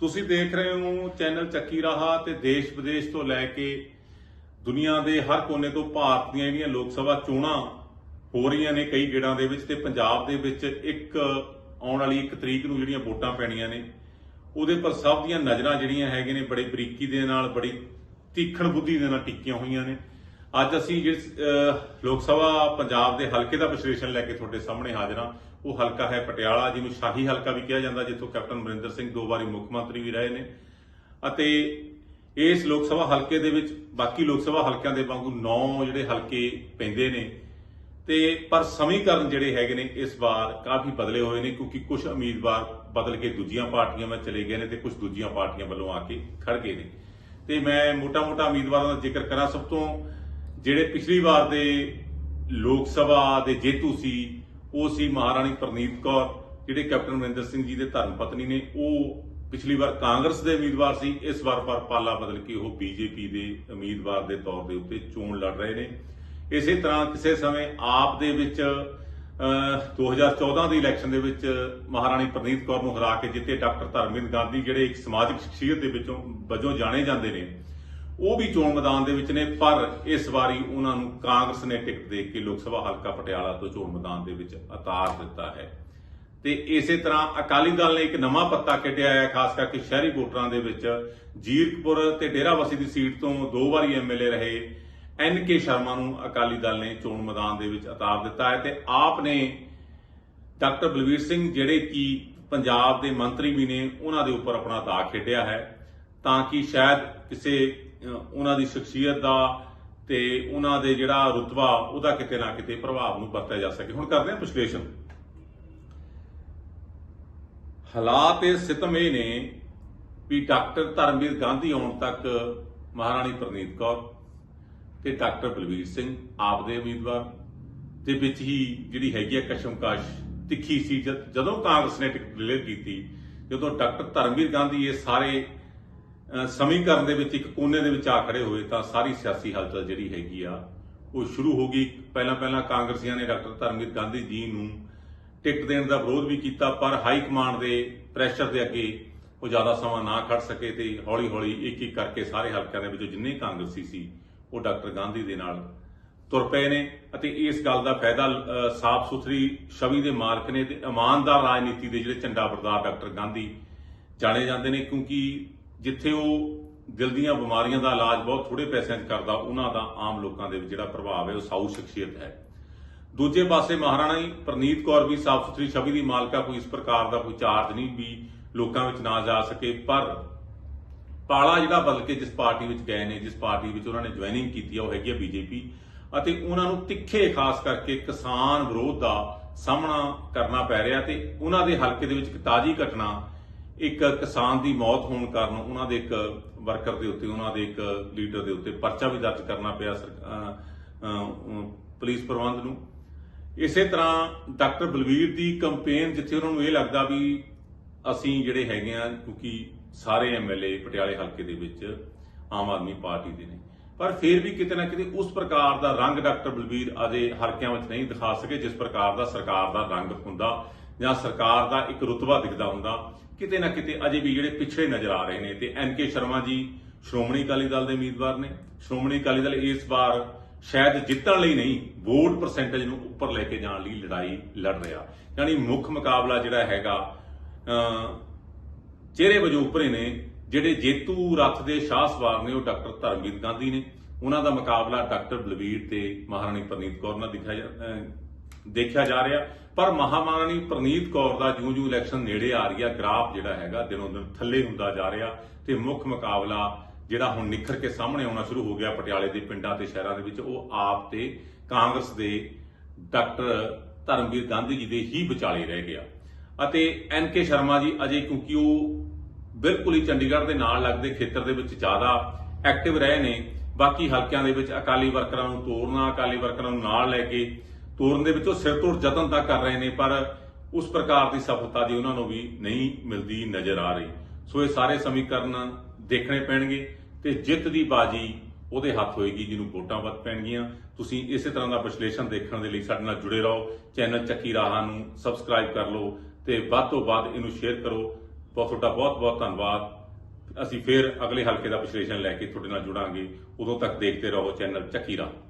ਤੁਸੀਂ ਦੇਖ ਰਹੇ ਹੋ ਚੈਨਲ ਚੱਕੀ ਰਾਹਾ ਤੇ ਦੇਸ਼ ਵਿਦੇਸ਼ ਤੋਂ ਲੈ ਕੇ ਦੁਨੀਆ ਦੇ ਹਰ ਕੋਨੇ ਤੋਂ ਭਾਰਤ ਦੀਆਂ ਜਿਹੜੀਆਂ ਲੋਕ ਸਭਾ ਚੋਣਾਂ ਹੋ ਰਹੀਆਂ ਨੇ ਕਈ ਗੇੜਾਂ ਦੇ ਵਿੱਚ ਤੇ ਪੰਜਾਬ ਦੇ ਵਿੱਚ ਇੱਕ ਆਉਣ ਵਾਲੀ ਇੱਕ ਤਰੀਕ ਨੂੰ ਜਿਹੜੀਆਂ ਵੋਟਾਂ ਪੈਣੀਆਂ ਨੇ, ਉਹਦੇ ਪਰ ਸਭ ਦੀਆਂ ਨਜ਼ਰਾਂ ਜਿਹੜੀਆਂ ਹੈਗੇ ਨੇ ਬੜੇ ਬਰੀਕੀ ਦੇ ਨਾਲ, ਬੜੀ ਤੀਖਣ ਬੁੱਧੀ ਦੇ ਨਾਲ ਟਿੱਕੀਆਂ ਹੋਈਆਂ ਨੇ। ਅੱਜ ਅਸੀਂ ਜਿਸ ਲੋਕ ਸਭਾ ਪੰਜਾਬ ਦੇ ਹਲਕੇ ਦਾ ਵਿਸ਼ਲੇਸ਼ਣ ਲੈ ਕੇ ਤੁਹਾਡੇ ਸਾਹਮਣੇ ਹਾਜ਼ਰ ਹਾਂ, ਉਹ ਹਲਕਾ ਹੈ ਪਟਿਆਲਾ, ਜਿਹਨੂੰ ਸ਼ਾਹੀ ਹਲਕਾ ਵੀ ਕਿਹਾ ਜਾਂਦਾ, ਜਿੱਥੋਂ ਕੈਪਟਨ ਅਮਰਿੰਦਰ ਸਿੰਘ ਦੋ ਵਾਰੀ ਮੁੱਖ ਮੰਤਰੀ ਵੀ ਰਹੇ ਨੇ। ਅਤੇ ਇਸ ਲੋਕ ਸਭਾ ਹਲਕੇ ਦੇ ਵਿੱਚ ਬਾਕੀ ਲੋਕ ਸਭਾ ਹਲਕਿਆਂ ਦੇ ਵਾਂਗੂ 9 ਜਿਹੜੇ ਹਲਕੇ ਪੈਂਦੇ ਨੇ। ਤੇ ਪਰ ਸਮੀਕਰਨ ਜਿਹੜੇ ਹੈਗੇ ਨੇ, ਇਸ ਵਾਰ ਕਾਫੀ ਬਦਲੇ ਹੋਏ ਨੇ, ਕਿਉਂਕਿ ਕੁਝ ਉਮੀਦਵਾਰ ਬਦਲ ਕੇ ਦੂਜੀਆਂ ਪਾਰਟੀਆਂ ਵਿੱਚ ਚਲੇ ਗਏ ਨੇ ਤੇ ਕੁਝ ਦੂਜੀਆਂ ਪਾਰਟੀਆਂ ਵੱਲੋਂ ਆ ਕੇ ਖੜ ਗਏ ਨੇ। ਤੇ ਮੈਂ ਮੋਟਾ-ਮੋਟਾ ਉਮੀਦਵਾਰਾਂ ਦਾ ਜ਼ਿਕਰ ਕਰਾਂ, ਸਭ ਤੋਂ ਜਿਹੜੇ ਪਿਛਲੀ ਵਾਰ ਦੇ ਲੋਕ ਸਭਾ ਦੇ ਜੇਤੂ ਸੀ ਉਹ ਸੀ ਮਹਾਰਾਣੀ ਪ੍ਰਨੀਤ ਕੌਰ ਜਿਹੜੇ ਕੈਪਟਨ ਅਮਰਿੰਦਰ ਸਿੰਘ ਜੀ ਦੇ ਧਰਮ ਪਤਨੀ ਨੇ ਉਹ ਪਿਛਲੀ ਵਾਰ ਕਾਂਗਰਸ ਦੇ ਉਮੀਦਵਾਰ ਸੀ ਇਸ ਵਾਰ ਪਰ ਪਾਲਾ ਬਦਲ ਕੇ ਉਹ ਬੀਜੇਪੀ ਦੇ ਉਮੀਦਵਾਰ ਦੇ ਤੌਰ ਦੇ ਉੱਤੇ ਚੋਣ ਲੜ ਰਹੇ ਨੇ। ਇਸੇ ਤਰ੍ਹਾਂ ਕਿਸੇ ਸਮੇਂ ਆਪ ਦੇ ਵਿੱਚ ਅਹ, 2014 ਦੀ ਇਲੈਕਸ਼ਨ ਦੇ ਵਿੱਚ ਮਹਾਰਾਣੀ ਪ੍ਰਨੀਤ ਕੌਰ ਨੂੰ ਹਰਾ ਕੇ ਜਿੱਤੇ ਡਾਕਟਰ ਧਰਮਿੰਦਰ ਗਾਂਧੀ ਜਿਹੜੇ ਇੱਕ ਸਮਾਜਿਕ ਸ਼ਖਸੀਅਤ ਦੇ ਵਿੱਚੋਂ ਵਜੋਂ ਜਾਣੇ ਜਾਂਦੇ ਨੇ ਉਹ ਵੀ ਚੋਣ ਮੈਦਾਨ ਦੇ ਵਿੱਚ ਨੇ, ਪਰ ਇਸ ਵਾਰੀ ਉਹਨਾਂ ਨੂੰ ਕਾਂਗਰਸ ਨੇ ਟਿਕਟ ਦੇ ਕੇ ਲੋਕ ਸਭਾ ਹਲਕਾ ਪਟਿਆਲਾ ਤੋਂ ਚੋਣ ਮੈਦਾਨ ਦੇ ਵਿੱਚ ਉਤਾਰ ਦਿੱਤਾ ਹੈ। ਤੇ ਇਸੇ ਤਰ੍ਹਾਂ ਅਕਾਲੀ ਦਲ ਨੇ ਇੱਕ ਨਵਾਂ ਪੱਤਾ ਕੱਢਿਆ ਹੈ, ਖਾਸ ਕਰਕੇ ਸ਼ਹਿਰੀ ਵੋਟਰਾਂ ਦੇ ਵਿੱਚ। ਜੀਰਕਪੁਰ ਤੇ ਡੇਰਾਬੱਸੀ ਦੀ ਸੀਟ ਤੋਂ ਦੋ ਵਾਰੀ ਐਮਐਲਏ ਰਹੇ। ਐਨ ਕੇ ਸ਼ਰਮਾ ਨੂੰ ਅਕਾਲੀ ਦਲ ਨੇ ਚੋਣ ਮੈਦਾਨ ਦੇ ਵਿੱਚ ਉਤਾਰ ਦਿੱਤਾ ਹੈ ਤੇ ਆਪ ਨੇ ਡਾਕਟਰ ਬਲਵੀਰ ਸਿੰਘ ਜਿਹੜੇ ਕਿ ਪੰਜਾਬ ਦੇ ਮੰਤਰੀ ਵੀ ਨੇ, ਉਹਨਾਂ ਦੇ ਉੱਪਰ ਆਪਣਾ ਦਾਅ ਖੇਡਿਆ ਹੈ। ਤਾਂ ਕਿ ਸ਼ਾਇਦ ਕਿਸੇ ਉਹਨਾਂ ਦੀ ਸ਼ਖਸੀਅਤ ਦਾ ਤੇ ਉਹਨਾਂ ਦੇ ਜਿਹੜਾ ਰੁਤਬਾ, ਉਹਦਾ ਕਿਤੇ ਨਾ ਕਿਤੇ ਪ੍ਰਭਾਵ ਨੂੰ ਵਰਤਿਆ ਜਾ ਸਕੇ। ਹੁਣ ਕਰਦੇ ਹਾਂ ਵਿਸ਼ਲੇਸ਼ਣ। ਹਾਲਾਤ ਇਹ ਸਿਤਮ ਇਹ ਨੇ ਵੀ ਡਾਕਟਰ ਧਰਮਵੀਰ ਗਾਂਧੀ ਆਉਣ ਤੱਕ ਮਹਾਰਾਣੀ ਪ੍ਰਨੀਤ ਕੌਰ ਤੇ ਡਾਕਟਰ ਬਲਵੀਰ ਸਿੰਘ ਆਪ ਦੇ ਉਮੀਦਵਾਰ ਦੇ ਵਿੱਚ ਹੀ ਜਿਹੜੀ ਹੈਗੀ ਹੈ ਕਸ਼ਮਕਸ਼ ਤਿੱਖੀ ਸੀ ਜਦ- ਜਦੋਂ ਕਾਂਗਰਸ ਨੇ ਟਿਕਟ ਡਿਲੀਅਰ ਕੀਤੀ, ਜਦੋਂ ਡਾਕਟਰ ਧਰਮਵੀਰ ਗਾਂਧੀ ਇਹ ਸਾਰੇ ਸਮੀਕਰਨ ਦੇ ਵਿੱਚ ਇੱਕ ਕੋਨੇ ਦੇ ਵਿੱਚ ਆ ਖੜੇ ਹੋਏ ਤਾਂ ਸਾਰੀ ਸਿਆਸੀ ਹਲਚਲ ਜਿਹੜੀ ਹੈਗੀ ਆ, ਉਹ ਸ਼ੁਰੂ ਹੋ ਗਈ। ਪਹਿਲਾਂ ਪਹਿਲਾਂ ਕਾਂਗਰਸੀਆਂ ਨੇ ਡਾਕਟਰ ਧਰਮਵੀਰ ਗਾਂਧੀ ਜੀ ਨੂੰ ਟਿਕਟ ਦੇਣ ਦਾ ਵਿਰੋਧ ਵੀ ਕੀਤਾ, ਪਰ ਹਾਈ ਕਮਾਂਡ ਦੇ ਪ੍ਰੈਸ਼ਰ ਦੇ ਅੱਗੇ ਉਹ ਜ਼ਿਆਦਾ ਸਮਾਂ ਨਾ ਖੜ ਸਕੇ ਤੇ ਹੌਲੀ ਹੌਲੀ ਇੱਕ ਇੱਕ ਕਰਕੇ ਸਾਰੇ ਹਲਕਿਆਂ ਦੇ ਵਿੱਚੋਂ ਜਿੰਨੇ ਕਾਂਗਰਸੀ ਸੀ, ਉਹ ਡਾਕਟਰ ਗਾਂਧੀ ਦੇ ਨਾਲ ਤੁਰ ਪਏ ਨੇ। ਅਤੇ ਇਸ ਗੱਲ ਦਾ ਫਾਇਦਾ ਸਾਫ਼ ਸੁਥਰੀ ਛਵੀ ਦੇ ਮਾਲਕ ਨੇ ਤੇ ਇਮਾਨਦਾਰ ਰਾਜਨੀਤੀ ਦੇ ਜਿਹੜੇ ਝੰਡਾ ਬਰਦਾਰ ਡਾਕਟਰ ਗਾਂਧੀ ਜਾਣੇ ਜਾਂਦੇ ਨੇ, ਕਿਉਂਕਿ ਜਿੱਥੇ ਉਹ ਦਿਲ ਦੀਆਂ ਬਿਮਾਰੀਆਂ ਦਾ ਇਲਾਜ ਬਹੁਤ ਥੋੜੇ ਪੈਸਿਆਂ 'ਚ ਕਰਦਾ, ਉਹਨਾਂ ਦਾ ਆਮ ਲੋਕਾਂ ਦੇ ਵਿੱਚ ਜਿਹੜਾ ਪ੍ਰਭਾਵ ਹੈ, ਉਹ ਸਾਊ ਸ਼ਖਸੀਅਤ ਹੈ। ਦੂਜੇ ਪਾਸੇ ਮਹਾਰਾਣੀ ਪ੍ਰਨੀਤ ਕੌਰ ਵੀ ਸਾਫ਼ ਸੁਥਰੀ ਛਵੀ ਦੀ ਮਾਲਕਾ, ਕੋਈ ਇਸ ਪ੍ਰਕਾਰ ਦਾ ਕੋਈ ਚਾਰਜ ਨਹੀਂ ਵੀ ਲੋਕਾਂ ਵਿੱਚ ਨਾ ਜਾ ਸਕੇ, ਪਰ ਪਾਲਾ ਜਿਹੜਾ ਬਦਲ ਕੇ ਜਿਸ ਪਾਰਟੀ ਵਿੱਚ ਗਏ ਨੇ, ਜਿਸ ਪਾਰਟੀ ਵਿੱਚ ਉਹਨਾਂ ਨੇ ਜੁਆਇਨਿੰਗ ਕੀਤੀ ਆ, ਉਹ ਹੈਗੀ ਆ ਬੀਜੇਪੀ ਅਤੇ ਉਹਨਾਂ ਨੂੰ ਤਿੱਖੇ ਖਾਸ ਕਰਕੇ ਕਿਸਾਨ ਵਿਰੋਧ ਦਾ ਸਾਹਮਣਾ ਕਰਨਾ ਪੈ ਰਿਹਾ ਤੇ ਉਹਨਾਂ ਦੇ ਹਲਕੇ ਦੇ ਵਿੱਚ ਇੱਕ ਤਾਜ਼ੀ ਘਟਨਾ ਇੱਕ ਕਿਸਾਨ ਦੀ ਮੌਤ ਹੋਣ ਕਾਰਨ ਉਹਨਾਂ ਦੇ ਇੱਕ ਵਰਕਰ ਦੇ ਉੱਤੇ, ਉਹਨਾਂ ਦੇ ਇੱਕ ਲੀਡਰ ਦੇ ਉੱਤੇ ਪਰਚਾ ਵੀ ਦਰਜ ਕਰਨਾ ਪਿਆ ਸਰਕ- ਪੁਲਿਸ ਪ੍ਰਬੰਧ ਨੂੰ। ਇਸੇ ਤਰ੍ਹਾਂ ਡਾਕਟਰ ਬਲਵੀਰ ਦੀ ਕੰਪੇਨ ਜਿੱਥੇ ਉਹਨਾਂ ਨੂੰ ਇਹ ਲੱਗਦਾ ਵੀ ਅਸੀਂ ਜਿਹੜੇ ਹੈਗੇ ਆ, ਕਿਉਂਕਿ ਸਾਰੇ ਐਮਐਲਏ ਪਟਿਆਲੇ ਹਲਕੇ ਦੇ ਵਿੱਚ ਆਮ ਆਦਮੀ ਪਾਰਟੀ ਦੇ ਨੇ। ਪਰ ਫਿਰ ਵੀ ਕਿਤੇ ਨਾ ਕਿਤੇ ਉਸ ਪ੍ਰਕਾਰ ਦਾ ਰੰਗ ਡਾਕਟਰ ਬਲਵੀਰ ਅਜੇ ਹਲਕਿਆਂ ਵਿੱਚ ਨਹੀਂ ਦਿਖਾ ਸਕੇ, ਜਿਸ ਪ੍ਰਕਾਰ ਦਾ ਸਰਕਾਰ ਦਾ ਰੰਗ ਹੁੰਦਾ ਜਾਂ ਸਰਕਾਰ ਦਾ ਇੱਕ ਰੁਤਬਾ ਦਿਖਦਾ ਹੁੰਦਾ, ਕਿਤੇ ਨਾ ਕਿਤੇ ਅਜੇ ਵੀ ਜਿਹੜੇ ਪਿਛੜੇ ਨਜ਼ਰ ਆ ਰਹੇ ਨੇ, ਤੇ ਐਨ ਕੇ ਸ਼ਰਮਾ ਜੀ ਸ਼੍ਰੋਮਣੀ ਅਕਾਲੀ ਦਲ ਦੇ ਉਮੀਦਵਾਰ ਨੇ। ਸ਼੍ਰੋਮਣੀ ਅਕਾਲੀ ਦਲ ਇਸ ਵਾਰ ਸ਼ਾਇਦ ਜਿੱਤਣ ਲਈ ਨਹੀਂ, ਵੋਟ ਪਰਸੈਂਟੇਜ ਨੂੰ ਉੱਪਰ ਲੈ ਕੇ ਜਾਣ ਲਈ ਲੜਾਈ ਲੜ ਰਿਹਾ। ਯਾਨੀ ਮੁੱਖ ਮੁਕਾਬਲਾ ਜਿਹੜਾ ਹੈਗਾ ਚਿਹਰੇ ਵਜੋਂ ਉੱਪਰੇ ਨੇ, ਜਿਹੜੇ ਜੇਤੂ ਰੱਥ ਦੇ ਸ਼ਾਹ ਸਵਾਰ ਨੇ, ਉਹ ਡਾਕਟਰ ਧਰਮਵੀਰ ਗਾਂਧੀ ਨੇ। ਉਹਨਾਂ ਦਾ ਮੁਕਾਬਲਾ ਡਾਕਟਰ ਬਲਵੀਰ ਤੇ ਮਹਾਰਾਣੀ ਪ੍ਰਨੀਤ ਕੌਰ ਨਾਲ ਦਿਖਿਆ ਜਾ- ਦੇਖਿਆ ਜਾ ਰਿਹਾ। ਪਰ ਮਹਾਰਾਣੀ ਪ੍ਰਨੀਤ ਕੌਰ ਦਾ ਜਿਉਂ-ਜਿਉਂ ਇਲੈਕਸ਼ਨ ਨੇੜੇ ਆ ਰਹੀ ਆ, ਗ੍ਰਾਫ ਜਿਹੜਾ ਹੈਗਾ ਦਿਨੋਂ ਦਿਨ ਥੱਲੇ ਹੁੰਦਾ ਜਾ ਰਿਹਾ ਤੇ ਮੁੱਖ ਮੁਕਾਬਲਾ ਜਿਹੜਾ ਹੁਣ ਨਿਖਰ ਕੇ ਸਾਹਮਣੇ ਆਉਣਾ ਸ਼ੁਰੂ ਹੋ ਗਿਆ ਪਟਿਆਲੇ ਦੇ ਪਿੰਡਾਂ ਤੇ ਸ਼ਹਿਰਾਂ ਦੇ ਵਿੱਚ, ਉਹ ਆਪ ਤੇ ਕਾਂਗਰਸ ਦੇ ਡਾਕਟਰ ਧਰਮਵੀਰ ਗਾਂਧੀ ਜੀ ਦੇ ਹੀ ਵਿਚਾਲੇ ਰਹਿ ਗਿਆ। ਅਤੇ ਐਨ ਕੇ ਸ਼ਰਮਾ ਜੀ ਅਜੇ ਕਿਉਂਕਿ ਉਹ ਬਿਲਕੁਲ ਹੀ ਚੰਡੀਗੜ੍ਹ ਦੇ ਨਾਲ ਲੱਗਦੇ ਖੇਤਰ ਦੇ ਵਿੱਚ ਜ਼ਿਆਦਾ ਐਕਟਿਵ ਰਹੇ ਨੇ, ਬਾਕੀ ਹਲਕਿਆਂ ਦੇ ਵਿੱਚ ਅਕਾਲੀ ਵਰਕਰਾਂ ਨੂੰ ਤੋੜਨਾ, ਅਕਾਲੀ ਵਰਕਰਾਂ ਨੂੰ ਨਾਲ ਲੈ ਕੇ ਤੋੜਨ ਦੇ ਵਿੱਚੋਂ ਸਿਰ ਤੋੜ ਯਤਨ ਤਾਂ ਕਰ ਰਹੇ ਨੇ, ਪਰ ਉਸ ਪ੍ਰਕਾਰ ਦੀ ਸਫਲਤਾ ਦੀ ਉਹਨਾਂ ਨੂੰ ਵੀ ਨਹੀਂ ਮਿਲਦੀ ਨਜ਼ਰ ਆ ਰਹੀ। ਸੋ ਇਹ ਸਾਰੇ ਸਮੀਕਰਨ ਦੇਖਣੇ ਪੈਣਗੇ ਤੇ ਜਿੱਤ ਦੀ ਬਾਜੀ ਉਹਦੇ ਹੱਥ ਹੋਏਗੀ, ਜਿਹਨੂੰ ਵੋਟਾਂ ਵੱਧ ਪੈਣਗੀਆਂ। ਤੁਸੀਂ ਇਸੇ ਤਰ੍ਹਾਂ ਦਾ ਵਿਸ਼ਲੇਸ਼ਣ ਦੇਖਣ ਦੇ ਲਈ ਸਾਡੇ ਨਾਲ ਜੁੜੇ ਰਹੋ। ਚੈਨਲ ਚੱਕੀ ਰਾਹਾਂ ਨੂੰ ਸਬਸਕ੍ਰਾਈਬ ਕਰ ਲਓ ਤੇ ਵੱਧ ਤੋਂ ਵੱਧ ਇਹਨੂੰ ਸ਼ੇਅਰ ਕਰੋ। ਬਹੁਤ ਤੁਹਾਡਾ ਬਹੁਤ ਬਹੁਤ ਧੰਨਵਾਦ। ਅਸੀਂ ਫਿਰ ਅਗਲੇ ਹਲਕੇ ਦਾ ਵਿਸ਼ਲੇਸ਼ਣ ਲੈ ਕੇ ਤੁਹਾਡੇ ਨਾਲ ਜੁੜਾਂਗੇ। ਉਦੋਂ ਤੱਕ ਦੇਖਦੇ ਰਹੋ ਚੈਨਲ ਚੱਕੀ ਰਾਮ